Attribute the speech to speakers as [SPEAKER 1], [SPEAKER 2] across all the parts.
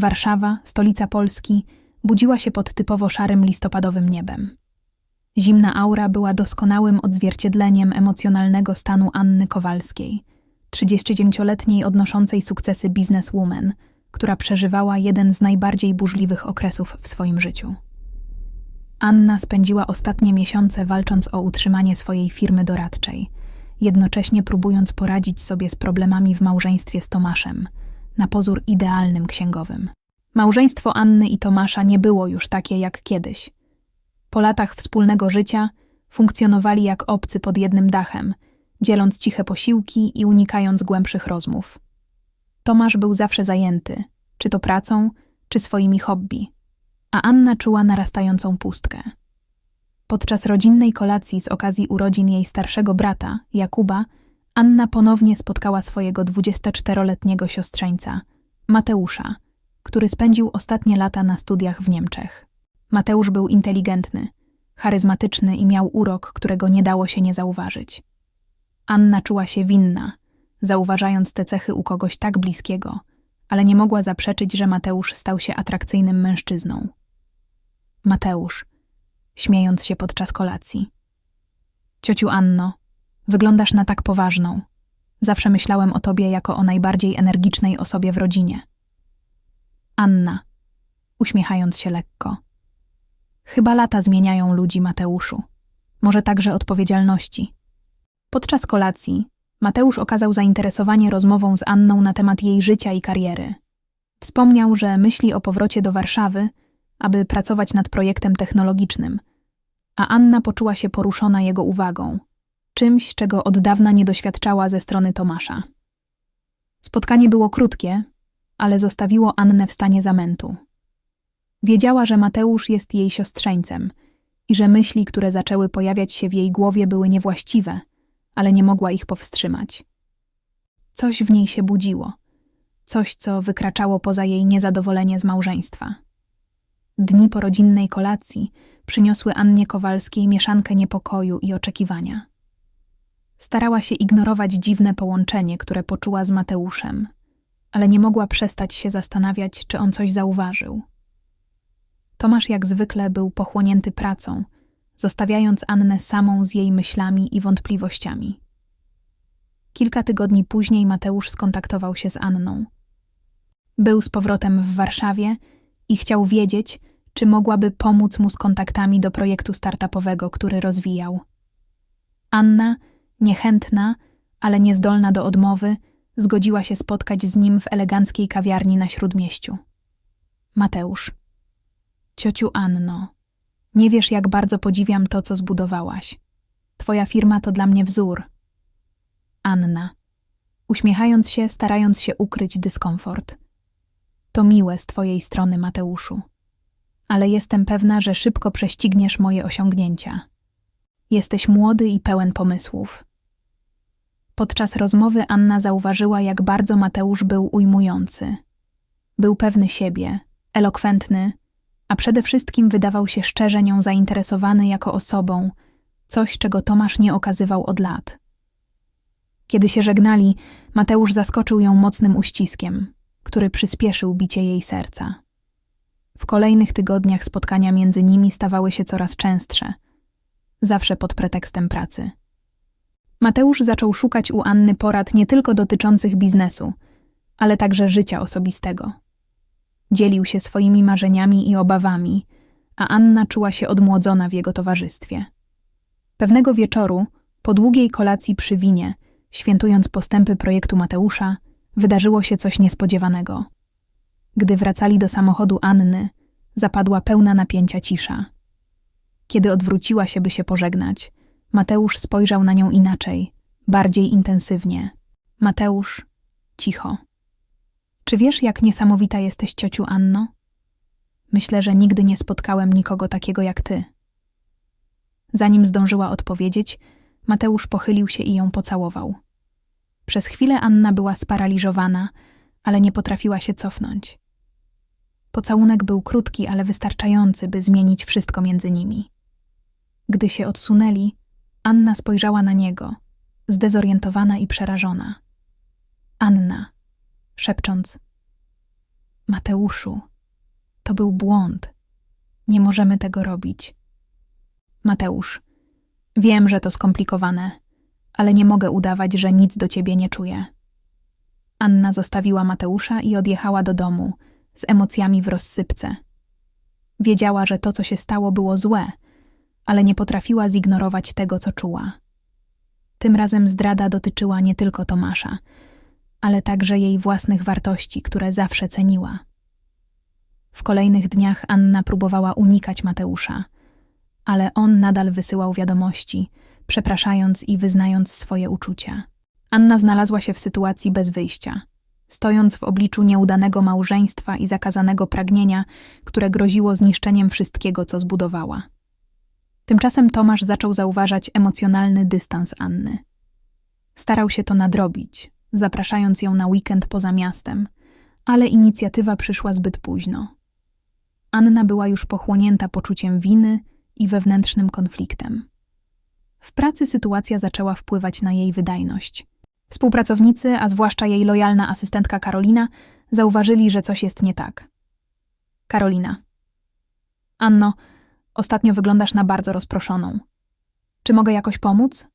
[SPEAKER 1] Warszawa, stolica Polski, budziła się pod typowo szarym listopadowym niebem. Zimna aura była doskonałym odzwierciedleniem emocjonalnego stanu Anny Kowalskiej, 39-letniej odnoszącej sukcesy bizneswoman, która przeżywała jeden z najbardziej burzliwych okresów w swoim życiu. Anna spędziła ostatnie miesiące walcząc o utrzymanie swojej firmy doradczej, jednocześnie próbując poradzić sobie z problemami w małżeństwie z Tomaszem, na pozór idealnym księgowym. Małżeństwo Anny i Tomasza nie było już takie jak kiedyś. Po latach wspólnego życia funkcjonowali jak obcy pod jednym dachem, dzieląc ciche posiłki i unikając głębszych rozmów. Tomasz był zawsze zajęty, czy to pracą, czy swoimi hobby, a Anna czuła narastającą pustkę. Podczas rodzinnej kolacji z okazji urodzin jej starszego brata, Jakuba, Anna ponownie spotkała swojego 24-letniego siostrzeńca, Mateusza, który spędził ostatnie lata na studiach w Niemczech. Mateusz był inteligentny, charyzmatyczny i miał urok, którego nie dało się nie zauważyć. Anna czuła się winna, zauważając te cechy u kogoś tak bliskiego, ale nie mogła zaprzeczyć, że Mateusz stał się atrakcyjnym mężczyzną. Mateusz, śmiejąc się podczas kolacji. Ciociu Anno, wyglądasz na tak poważną. Zawsze myślałem o tobie jako o najbardziej energicznej osobie w rodzinie. Anna, uśmiechając się lekko. Chyba lata zmieniają ludzi, Mateuszu. Może także odpowiedzialności. Podczas kolacji Mateusz okazał zainteresowanie rozmową z Anną na temat jej życia i kariery. Wspomniał, że myśli o powrocie do Warszawy, aby pracować nad projektem technologicznym, a Anna poczuła się poruszona jego uwagą, czymś, czego od dawna nie doświadczała ze strony Tomasza. Spotkanie było krótkie, ale zostawiło Annę w stanie zamętu. Wiedziała, że Mateusz jest jej siostrzeńcem i że myśli, które zaczęły pojawiać się w jej głowie, były niewłaściwe, ale nie mogła ich powstrzymać. Coś w niej się budziło, coś, co wykraczało poza jej niezadowolenie z małżeństwa. Dni po rodzinnej kolacji przyniosły Annie Kowalskiej mieszankę niepokoju i oczekiwania. Starała się ignorować dziwne połączenie, które poczuła z Mateuszem, ale nie mogła przestać się zastanawiać, czy on coś zauważył. Tomasz jak zwykle był pochłonięty pracą, zostawiając Annę samą z jej myślami i wątpliwościami. Kilka tygodni później Mateusz skontaktował się z Anną. Był z powrotem w Warszawie i chciał wiedzieć, czy mogłaby pomóc mu z kontaktami do projektu startupowego, który rozwijał. Anna, niechętna, ale niezdolna do odmowy, zgodziła się spotkać z nim w eleganckiej kawiarni na śródmieściu. Mateusz. Ciociu Anno, nie wiesz, jak bardzo podziwiam to, co zbudowałaś. Twoja firma to dla mnie wzór. Anna. Uśmiechając się, starając się ukryć dyskomfort. To miłe z twojej strony, Mateuszu. Ale jestem pewna, że szybko prześcigniesz moje osiągnięcia. Jesteś młody i pełen pomysłów. Podczas rozmowy Anna zauważyła, jak bardzo Mateusz był ujmujący. Był pewny siebie, elokwentny, a przede wszystkim wydawał się szczerze nią zainteresowany jako osobą, coś, czego Tomasz nie okazywał od lat. Kiedy się żegnali, Mateusz zaskoczył ją mocnym uściskiem, który przyspieszył bicie jej serca. W kolejnych tygodniach spotkania między nimi stawały się coraz częstsze, zawsze pod pretekstem pracy. Mateusz zaczął szukać u Anny porad nie tylko dotyczących biznesu, ale także życia osobistego. Dzielił się swoimi marzeniami i obawami, a Anna czuła się odmłodzona w jego towarzystwie. Pewnego wieczoru, po długiej kolacji przy winie, świętując postępy projektu Mateusza, wydarzyło się coś niespodziewanego. Gdy wracali do samochodu Anny, zapadła pełna napięcia cisza. Kiedy odwróciła się, by się pożegnać, Mateusz spojrzał na nią inaczej, bardziej intensywnie. Mateusz, cicho. Czy wiesz, jak niesamowita jesteś, ciociu Anno? Myślę, że nigdy nie spotkałem nikogo takiego jak ty. Zanim zdążyła odpowiedzieć, Mateusz pochylił się i ją pocałował. Przez chwilę Anna była sparaliżowana, ale nie potrafiła się cofnąć. Pocałunek był krótki, ale wystarczający, by zmienić wszystko między nimi. Gdy się odsunęli, Anna spojrzała na niego, zdezorientowana i przerażona. Anna, szepcząc. Mateuszu, to był błąd. Nie możemy tego robić. Mateusz, wiem, że to skomplikowane, ale nie mogę udawać, że nic do ciebie nie czuję. Anna zostawiła Mateusza i odjechała do domu, z emocjami w rozsypce. Wiedziała, że to, co się stało, było złe, ale nie potrafiła zignorować tego, co czuła. Tym razem zdrada dotyczyła nie tylko Tomasza, ale także jej własnych wartości, które zawsze ceniła. W kolejnych dniach Anna próbowała unikać Mateusza, ale on nadal wysyłał wiadomości, przepraszając i wyznając swoje uczucia. Anna znalazła się w sytuacji bez wyjścia, stojąc w obliczu nieudanego małżeństwa i zakazanego pragnienia, które groziło zniszczeniem wszystkiego, co zbudowała. Tymczasem Tomasz zaczął zauważać emocjonalny dystans Anny. Starał się to nadrobić, zapraszając ją na weekend poza miastem, ale inicjatywa przyszła zbyt późno. Anna była już pochłonięta poczuciem winy i wewnętrznym konfliktem. W pracy sytuacja zaczęła wpływać na jej wydajność. Współpracownicy, a zwłaszcza jej lojalna asystentka Karolina, zauważyli, że coś jest nie tak. Karolina. Anno, ostatnio wyglądasz na bardzo rozproszoną. Czy mogę jakoś pomóc?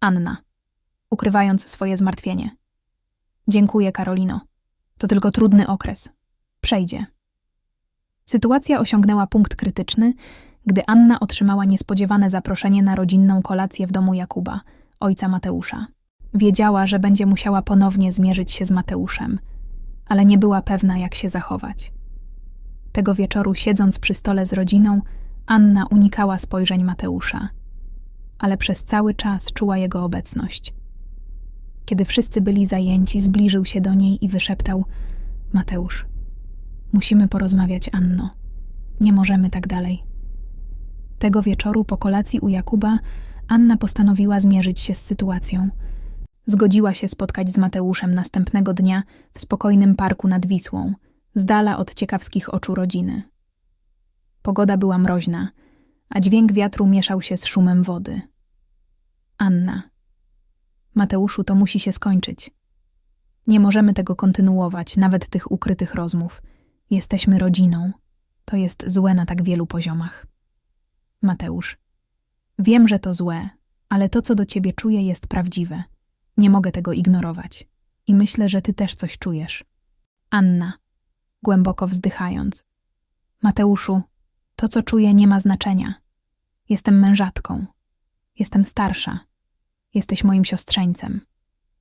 [SPEAKER 1] Anna, ukrywając swoje zmartwienie. Dziękuję, Karolino. To tylko trudny okres. Przejdzie. Sytuacja osiągnęła punkt krytyczny, gdy Anna otrzymała niespodziewane zaproszenie na rodzinną kolację w domu Jakuba, ojca Mateusza. Wiedziała, że będzie musiała ponownie zmierzyć się z Mateuszem, ale nie była pewna, jak się zachować. Tego wieczoru, siedząc przy stole z rodziną, Anna unikała spojrzeń Mateusza, ale przez cały czas czuła jego obecność. Kiedy wszyscy byli zajęci, zbliżył się do niej i wyszeptał: Mateusz, musimy porozmawiać, Anno. Nie możemy tak dalej. Tego wieczoru po kolacji u Jakuba Anna postanowiła zmierzyć się z sytuacją. Zgodziła się spotkać z Mateuszem następnego dnia w spokojnym parku nad Wisłą, z dala od ciekawskich oczu rodziny. Pogoda była mroźna, a dźwięk wiatru mieszał się z szumem wody. Anna. Mateuszu, to musi się skończyć. Nie możemy tego kontynuować, nawet tych ukrytych rozmów. Jesteśmy rodziną. To jest złe na tak wielu poziomach. Mateusz. Wiem, że to złe, ale to, co do ciebie czuję, jest prawdziwe. Nie mogę tego ignorować. I myślę, że ty też coś czujesz. Anna, głęboko wzdychając. Mateuszu, to, co czuję, nie ma znaczenia. Jestem mężatką. Jestem starsza. Jesteś moim siostrzeńcem.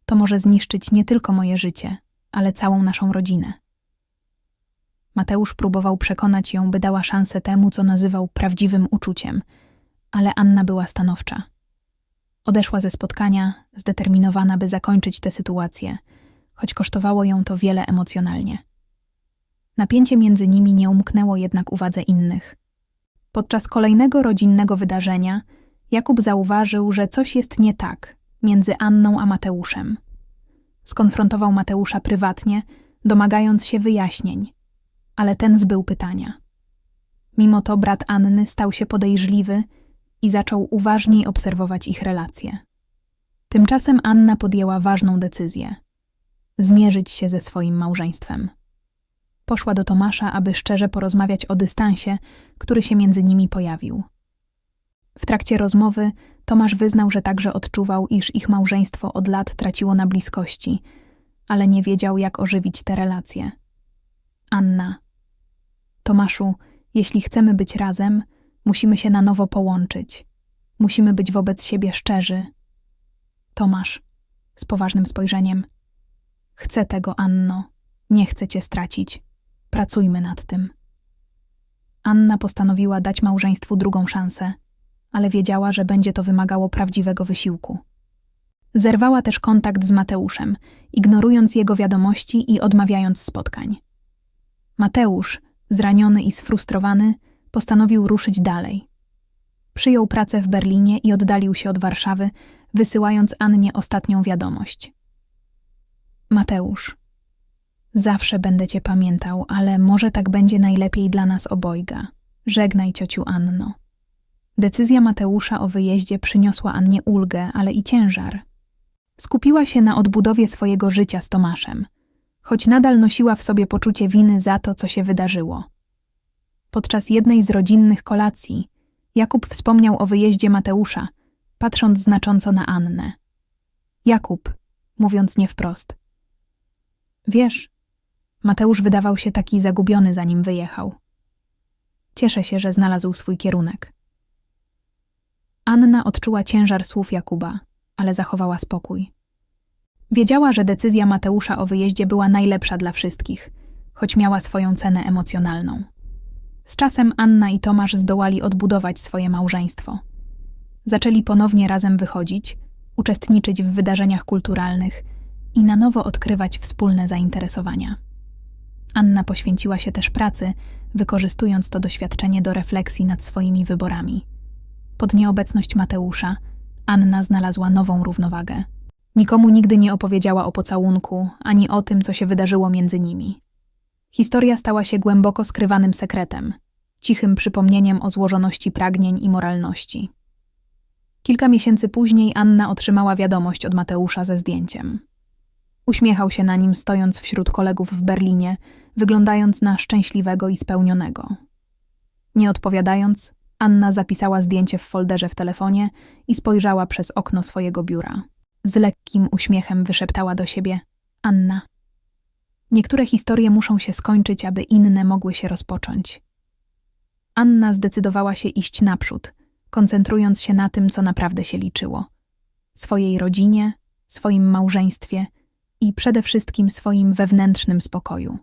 [SPEAKER 1] To może zniszczyć nie tylko moje życie, ale całą naszą rodzinę. Mateusz próbował przekonać ją, by dała szansę temu, co nazywał prawdziwym uczuciem, ale Anna była stanowcza. Odeszła ze spotkania, zdeterminowana, by zakończyć tę sytuację, choć kosztowało ją to wiele emocjonalnie. Napięcie między nimi nie umknęło jednak uwadze innych. Podczas kolejnego rodzinnego wydarzenia Jakub zauważył, że coś jest nie tak między Anną a Mateuszem. Skonfrontował Mateusza prywatnie, domagając się wyjaśnień, ale ten zbył pytania. Mimo to brat Anny stał się podejrzliwy i zaczął uważniej obserwować ich relacje. Tymczasem Anna podjęła ważną decyzję zmierzyć się ze swoim małżeństwem. Poszła do Tomasza, aby szczerze porozmawiać o dystansie, który się między nimi pojawił. W trakcie rozmowy Tomasz wyznał, że także odczuwał, iż ich małżeństwo od lat traciło na bliskości, ale nie wiedział, jak ożywić te relacje. Anna. Tomaszu, jeśli chcemy być razem, musimy się na nowo połączyć. Musimy być wobec siebie szczerzy. Tomasz, z poważnym spojrzeniem. Chcę tego, Anno. Nie chcę cię stracić. Pracujmy nad tym. Anna postanowiła dać małżeństwu drugą szansę, ale wiedziała, że będzie to wymagało prawdziwego wysiłku. Zerwała też kontakt z Mateuszem, ignorując jego wiadomości i odmawiając spotkań. Mateusz, zraniony i sfrustrowany, postanowił ruszyć dalej. Przyjął pracę w Berlinie i oddalił się od Warszawy, wysyłając Annie ostatnią wiadomość. Mateusz, zawsze będę cię pamiętał, ale może tak będzie najlepiej dla nas obojga. Żegnaj, ciociu Anno. Decyzja Mateusza o wyjeździe przyniosła Annie ulgę, ale i ciężar. Skupiła się na odbudowie swojego życia z Tomaszem. choć nadal nosiła w sobie poczucie winy za to, co się wydarzyło. Podczas jednej z rodzinnych kolacji Jakub wspomniał o wyjeździe Mateusza, patrząc znacząco na Annę. Jakub, mówiąc nie wprost. Wiesz, Mateusz wydawał się taki zagubiony, zanim wyjechał. Cieszę się, że znalazł swój kierunek. Anna odczuła ciężar słów Jakuba, ale zachowała spokój. Wiedziała, że decyzja Mateusza o wyjeździe była najlepsza dla wszystkich, choć miała swoją cenę emocjonalną. Z czasem Anna i Tomasz zdołali odbudować swoje małżeństwo. Zaczęli ponownie razem wychodzić, uczestniczyć w wydarzeniach kulturalnych i na nowo odkrywać wspólne zainteresowania. Anna poświęciła się też pracy, wykorzystując to doświadczenie do refleksji nad swoimi wyborami. Pod nieobecność Mateusza, Anna znalazła nową równowagę. Nikomu nigdy nie opowiedziała o pocałunku, ani o tym, co się wydarzyło między nimi. Historia stała się głęboko skrywanym sekretem, cichym przypomnieniem o złożoności pragnień i moralności. Kilka miesięcy później Anna otrzymała wiadomość od Mateusza ze zdjęciem. Uśmiechał się na nim, stojąc wśród kolegów w Berlinie, wyglądając na szczęśliwego i spełnionego. Nie odpowiadając, Anna zapisała zdjęcie w folderze w telefonie i spojrzała przez okno swojego biura. Z lekkim uśmiechem wyszeptała do siebie: Anna. Niektóre historie muszą się skończyć, aby inne mogły się rozpocząć. Anna zdecydowała się iść naprzód, koncentrując się na tym, co naprawdę się liczyło swojej rodzinie, swoim małżeństwie i przede wszystkim swoim wewnętrznym spokoju.